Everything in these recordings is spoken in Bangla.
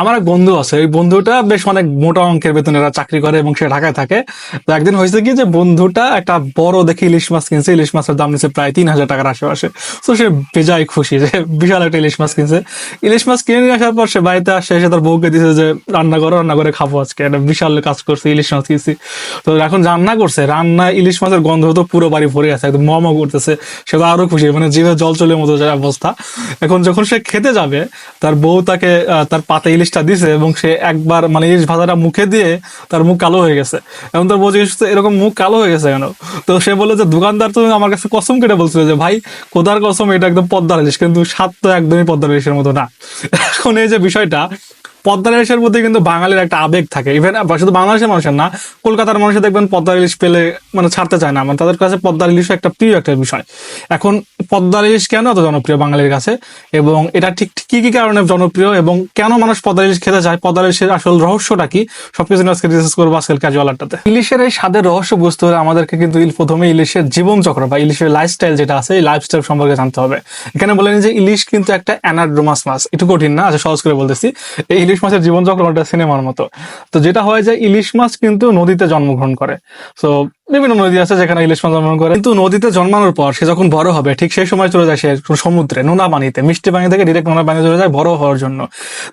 আমার এক বন্ধু আছে, ওই বন্ধুটা বেশ অনেক মোটা অঙ্কের বেতনে এরা চাকরি করে এবং সে ঢাকায় থাকে। তো একদিন হয়েছে কি যে বন্ধুটা একটা বড় দেখে ইলিশ মাছ কিনছে, ইলিশ মাছের দাম নিচ্ছে প্রায় তিন হাজার টাকার আশেপাশে। তো সে বেজায় খুশি যে বিশাল একটা ইলিশ মাছ কিনছে। ইলিশ মাছ কিনে নিয়ে আসার পর সে বাড়িতে আসে, এসে তার বউকে দিছে যে, রান্না করো, রান্না করে খাব আজকে। একটা বিশাল কাজ করছে, ইলিশ মাছ কিনছি। তো এখন রান্না করছে রান্না ইলিশ মাছের গন্ধ তো পুরো বাড়ি ভরে আছে একদম মম করতেছে। সে তো আরও খুশি মানে জিভে জল চলে মতো যে অবস্থা। এখন যখন সে খেতে যাবে, তার বউ তাকে তার পাতে ইলিশটা দিছে এবং সে একবার মানে ইলিশ ভাজাটা মুখে দিয়ে তার মুখ কালো হয়ে গেছে। এবং তার বলছে এরকম মুখ কালো হয়ে গেছে কেন? তো সে বলল যে, দোকানদার তো আমার কাছে কসম কেটে বলছিল যে, ভাই কোদার কসম, এটা একদম পদ্মার ইলিশ, কিন্তু স্বাদ তো একদমই পদ্মার ইলিশের মতো না। এখন এই যে বিষয়টা পদ্মার ইলিশের মধ্যে কিন্তু বাঙালির একটা আবেগ থাকে। ইভেন শুধু বাংলাদেশের মানুষের না, কলকাতার মানুষের দেখবেন পদ্মার ইলিশ পেলে মানে ছাড়তে চায় না। মানে তাদের কাছে পদ্মার ইলিশ একটা প্রিয় একটা বিষয়। এখন পদ্মার ইলিশ কেন এত জনপ্রিয় বাঙালির কাছে? এবং এটা ঠিক কি কি কারণে জনপ্রিয়? এবং কেন মানুষ পদ্মার ইলিশ খেতে চায়? পদ্মার ইলিশের আসল রহস্যটা কি? সবকিছু আজকে রিসার্চ করব আজকের ক্যাজুয়াল আড্ডাতে। ইলিশের এই স্বাদের রহস্য বুঝতে হলে আমাদেরকে কিন্তু প্রথমে ইলিশের জীবনচক্র বা ইলিশের লাইফস্টাইল যেটা আছে, এই লাইফস্টাইল সম্পর্কে জানতে হবে। এখানে বলেন যে ইলিশ কিন্তু একটা অ্যানাড্রোমাস মাছ। একটু কঠিন না আচ্ছা সহজ করে বলতেছি। এই ইলিশ মাছের জীবনচক্র একটা সিনেমার মতো। তো যেটা হয় যে ইলিশ মাছ কিন্তু নদীতে জন্মগ্রহণ করে। তো বিভিন্ন নদী আছে যেখানে ইলিশ মাছ জন্মগ্রহণ করে। কিন্তু নদীতে জন্মানোর পর সে যখন বড় হবে, ঠিক সেই সময় চলে যায় সে সমুদ্রে, নোনা পানিতে, মিষ্টি পানি থেকে ডিরেক্ট নোনা পানি চলে যায় বড় হওয়ার জন্য।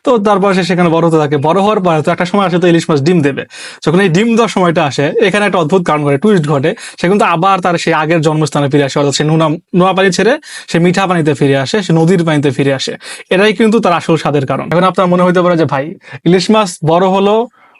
তো তারপর সে সেখানে বড় হতে থাকে। বড় হওয়ার পরে তো একটা সময় আসে তো ইলিশ মাছ ডিম দেবে। যখন এই ডিম দেওয়ার সময়টা আসে, এখানে একটা অদ্ভুত কারণ ঘটে টুইস্ট ঘটে। সে কিন্তু আবার তার সেই আগের জন্মস্থানে ফিরে আসে, অর্থাৎ সে নোনা নোনা পানি ছেড়ে সে মিঠা পানিতে ফিরে আসে, সে নদীর পানিতে ফিরে আসে। এটাই কিন্তু তার আসল স্বাদের কারণ। এখন আপনার মনে হইতে পারে যে, ভাই, ইলিশ মাছ বড় হলো,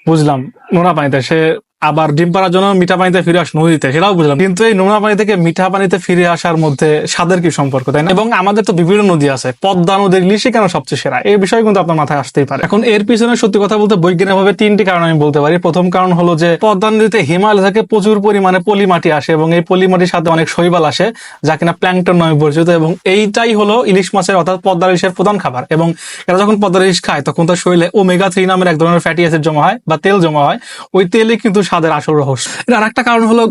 বুঝলাম, নোনা পানিতে। সে আবার ডিম পাড়ার জন্য মিঠা পানিতে ফিরে আস নদীতে, সেটাও বুঝলাম। কিন্তু এই নোনা পানি থেকে মিঠা পানিতে ফিরে আসার মধ্যে স্বাদের কি সম্পর্ক, তাই না? এবং আমাদের তো বিভিন্ন নদী আছে, পদ্মা নদীর ইলিশই কেন সবচেয়ে সেরা? এই বিষয় কিন্তু আপনার মাথায় আসতেই পারে। এখন এর পিছনে সত্যি কথা বলতে বৈজ্ঞানিকভাবে তিনটি কারণ আমি বলতে পারি। প্রথম কারণ হলো যে, পদ্মা নদীতে হিমালয় থেকে প্রচুর পরিমাণে পলি মাটি আসে এবং এই পলি মাটির সাথে অনেক শৈবাল আসে, যা কিনা প্ল্যাংটন নামে পরিচিত এবং এইটাই হলো ইলিশ মাছের অর্থাৎ পদ্মা ইলিশের প্রধান খাবার। এবং এরা যখন পদ্মা ইলিশ খায়, তখন তার শরীরে ওমেগা থ্রি নামের এক ধরনের ফ্যাটি অ্যাসিড জমা হয় বা তেল জমা হয়। ওই তেলে কিন্তু স্বাদের আসল রহস্য। এর আরেকটা কারণ হলো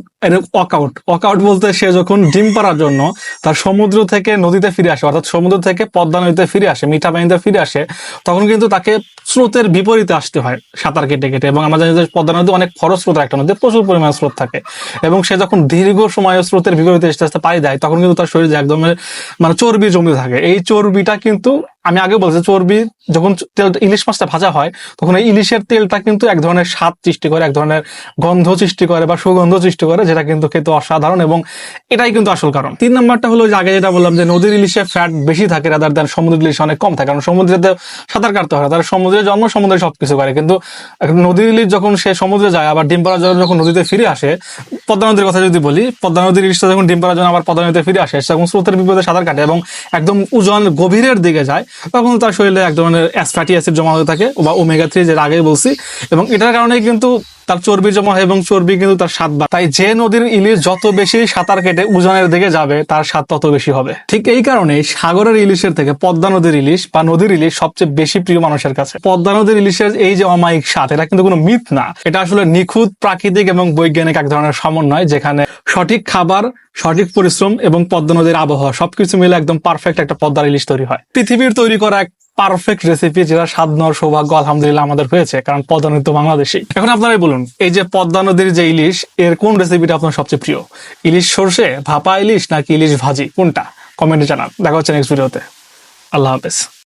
ওয়াকআউট ওয়াকআউট বলতে সে যখন ডিম পাড়ার জন্য তার সমুদ্র থেকে নদীতে ফিরে আসে, অর্থাৎ সমুদ্র থেকে পদ্মা নদীতে ফিরে আসে, মিঠা পানিতে ফিরে আসে, তখন কিন্তু তাকে স্রোতের বিপরীতে আসতে হয় সাঁতার কেটে কেটে। এবং আমরা জানি যে পদ্মা নদী অনেক খরচ স্রোত, একটা নদী প্রচুর পরিমাণে স্রোত থাকে। এবং সে যখন দীর্ঘ সময় স্রোতের বিপরীতে আস্তে আস্তে পাড়ি দেয়, তখন কিন্তু তার শরীরে একদম মানে চর্বি জমতে থাকে। এই চর্বিটা কিন্তু আমি আগে বলছি, চর্বি যখন তেল, ইলিশ মাছটা ভাজা হয়, তখন এই ইলিশের তেলটা কিন্তু এক ধরনের স্বাদ সৃষ্টি করে, এক ধরনের গন্ধ সৃষ্টি করে বা সুগন্ধ সৃষ্টি করে, যেটা কিন্তু খেতে অসাধারণ এবং এটাই কিন্তু আসল কারণ তিন নম্বরটা হলো যে আগে যেটা বললাম যে নদীর ইলিশে ফ্যাট বেশি থাকে রাদার দেন সমুদ্র ইলিশ অনেক কম থাকে, কারণ সমুদ্রেতে সাঁতার কাটতে হয়। তারা সমুদ্রে জন্ম, সমুদ্রে সবকিছু করে কিন্তু নদীর ইলিশ যখন সে সমুদ্রে যায়, আবার ডিম পাড়ার জন্য যখন নদীতে ফিরে আসে, পদ্মা নদীর কথা যদি বলি, পদ্মা নদীর ইলিশটা যখন ডিম পাড়ার জন্য আবার পদ্মা নদীতে ফিরে আসে, সে যখন স্রোতের বিপদে সাঁতার কাটে এবং একদম ওজন গভীরের দিকে যায় তখন তার শরীরে এক ধরনের ফ্যাটি অ্যাসিড জমা হতে থাকে, বা ওমেগা থ্রি যেটা আগে বলছি। এবং এটার কারণে কিন্তু তার চর্বি জমা হয় এবং চর্বি কিন্তু তার স্বাদ বাড়ে। তাই যে নদীর ইলিশ যত বেশি সাঁতার কেটে উজানের দিকে যাবে, তার স্বাদ তত বেশি হবে। ঠিক এই কারণে সাগরের ইলিশের থেকে পদ্মা নদীর ইলিশ বা নদীর ইলিশ সবচেয়ে বেশি প্রিয় মানুষের কাছে। পদ্মা নদীর ইলিশের এই যে অমায়িক স্বাদ, এটা কিন্তু কোনো মিথ না। এটা আসলে নিখুঁত প্রাকৃতিক এবং বৈজ্ঞানিক এক ধরনের সমন্বয়, যেখানে সঠিক খাবার, সঠিক পরিশ্রম এবং পদ্মা নদীর আবহাওয়া, সবকিছু মিলে একদম পারফেক্ট একটা পদ্মার ইলিশ তৈরি হয়। পৃথিবীর তৈরি করা এক পারফেক্ট রেসিপি যেটা স্বাদ নেওয়ার সৌভাগ্য আলহামদুলিল্লাহ আমাদের হয়েছে, কারণ পদ্মা নদী তো বাংলাদেশি এখন আপনারাই বলুন, এই যে পদ্মা নদীর যে ইলিশ, এর কোন রেসিপিটা আপনার সবচেয়ে প্রিয়? ইলিশ সর্ষে, ভাপা ইলিশ নাকি ইলিশ ভাজি? কোনটা? কমেন্টে জানান। দেখা হচ্ছে নেক্সট ভিডিওতে আল্লাহ হাফেজ।